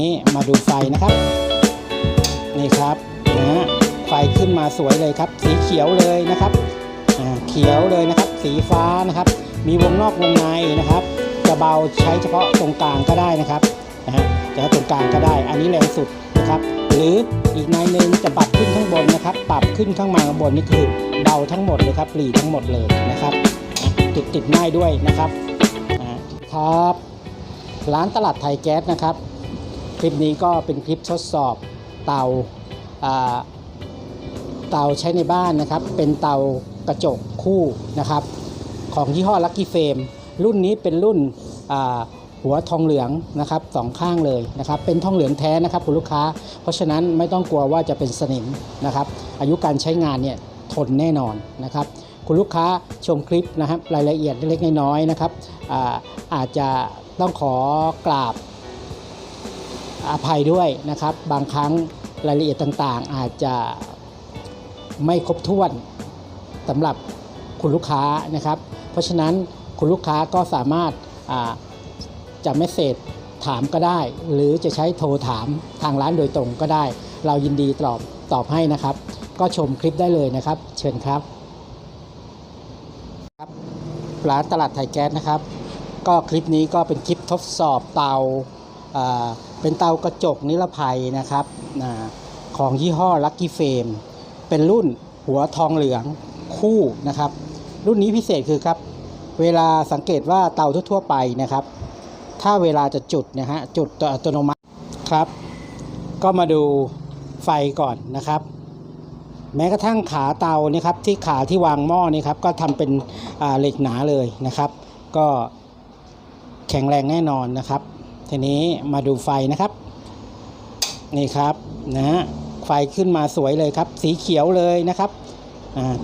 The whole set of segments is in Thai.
นี้มาดูไฟนะครับ นี่ครับนะฮะไฟขึ้นมาสวยเลยครับ สีเขียวเลยนะครับอ่าเขียวเลยนะครับ สีฟ้านะครับ มีวงนอกวงในนะครับ จะเบาใช้เฉพาะตรงกลางก็ได้นะครับนะฮะจะตรงกลางก็ได้ อันนี้แรงสุดนะครับ หรืออีกในหนึ่งจะปรับขึ้นข้างบนนะครับ ปรับขึ้นข้างมาข้างบนนี่คือเบาทั้งหมดเลยครับหลีทั้งหมดเลยนะครับติดติดง่ายด้วยนะครับอ่าครับ ร้านตลาดไทยแก๊สนะครับ คลิปนี้ก็เป็นคลิปทดสอบเตาเตาใช้ในบ้านนะครับ เป็นเตากระจกคู่นะครับ ของยี่ห้อ Lucky Frame รุ่นนี้เป็นรุ่นหัวทองเหลืองนะครับสองข้างเลยนะครับ เป็นทองเหลืองแท้นะครับคุณลูกค้า เพราะฉะนั้นไม่ต้องกลัวว่าจะเป็นสนิมนะครับ อายุการใช้งานเนี่ยทนแน่นอนนะครับ คุณลูกค้าชมคลิปนะครับรายละเอียดเล็กๆน้อยๆนะครับอาอาจจะต้องขอกราบ อภัยด้วยนะครับ บางครั้งรายละเอียดต่างๆ อาจจะไม่ครบถ้วนสำหรับคุณลูกค้านะครับ เพราะฉะนั้นคุณลูกค้าก็สามารถอ่าจะเมสเซจถามก็ได้ หรือจะใช้โทรถามทางร้านโดยตรงก็ได้ เรายินดีตอบตอบให้นะครับ ก็ชมคลิปได้เลยนะครับ เชิญครับร้านตลาดไทยแก๊สนะครับ ก็คลิปนี้ก็เป็นคลิปทดสอบเตาอ่า เป็นเตากระจกนิรภัยนะครับของยี่ห้อ Lucky Frame เป็นรุ่นหัวทองเหลืองคู่นะครับ รุ่นนี้พิเศษคือครับ เวลาสังเกตว่าเตาทั่วๆไปนะครับ ถ้าเวลาจะจุดนะฮะจุดตัวอัตโนมัติครับ ก็มาดูไฟก่อนนะครับ แม้กระทั่งขาเตานี่ครับที่ขาที่วางหม้อนี่ครับก็ทำเป็นเหล็กหนาเลยนะครับ ก็แข็งแรงแน่นอนนะครับ ทีนี้มาดูไฟนะครับ นี่ครับนะฮะไฟขึ้นมาสวยเลยครับ สีเขียวเลยนะครับ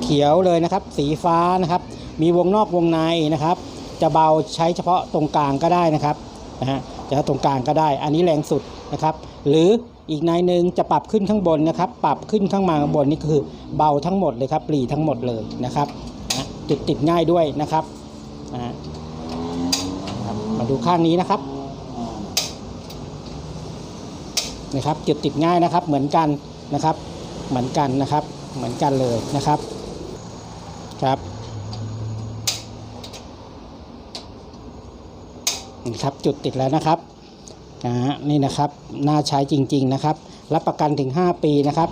เขียวเลยนะครับ สีฟ้านะครับ มีวงนอกวงในนะครับ จะเบาใช้เฉพาะตรงกลางก็ได้นะครับนะฮะจะตรงกลางก็ได้ อันนี้แรงสุดนะครับ หรืออีกในหนึ่งจะปรับขึ้นข้างบนนะครับ ปรับขึ้นข้างมาข้างบนนี่คือเบาทั้งหมดเลยครับหลีทั้งหมดเลยนะครับติดติดง่ายด้วยนะครับนะฮะครับมาดูข้างนี้นะครับ นะครับจุดติดง่ายนะครับเหมือนกันนะครับ เหมือนกันนะครับ เหมือนกันเลยนะครับครับนี่ครับจุดติดแล้วนะครับนะฮะนี่นะครับน่าใช้จริง ๆนะครับ รับประกันถึง 5 ปีนะครับ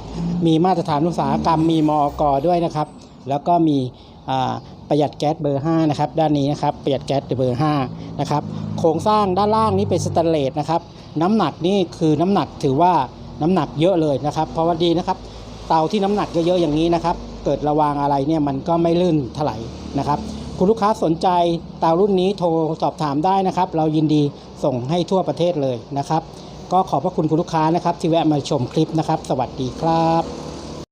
มีมาตรฐานอุตสาหกรรมมีมอกด้วยนะครับ แล้วก็มีอ่า ประหยัดแก๊สเบอร์5นะครับด้านนี้นะครับประหยัดแก๊สเบอร์5นะครับโครงสร้างด้านล่างนี้เป็นสแตนเลสนะครับน้ำหนักนี่คือน้ำหนักถือว่าน้ำหนักเยอะเลยนะครับ เพราะว่าดีนะครับเตาที่น้ำหนักเยอะๆอย่างนี้นะครับเกิดระวางอะไรเนี่ยมันก็ไม่ลื่นถลายนะครับคุณลูกค้าสนใจเตารุ่นนี้โทรสอบถามได้นะครับ เรายินดีส่งให้ทั่วประเทศเลยนะครับ ก็ขอบพระคุณคุณลูกค้านะครับ ที่แวะมาชมคลิปนะครับ สวัสดีครับ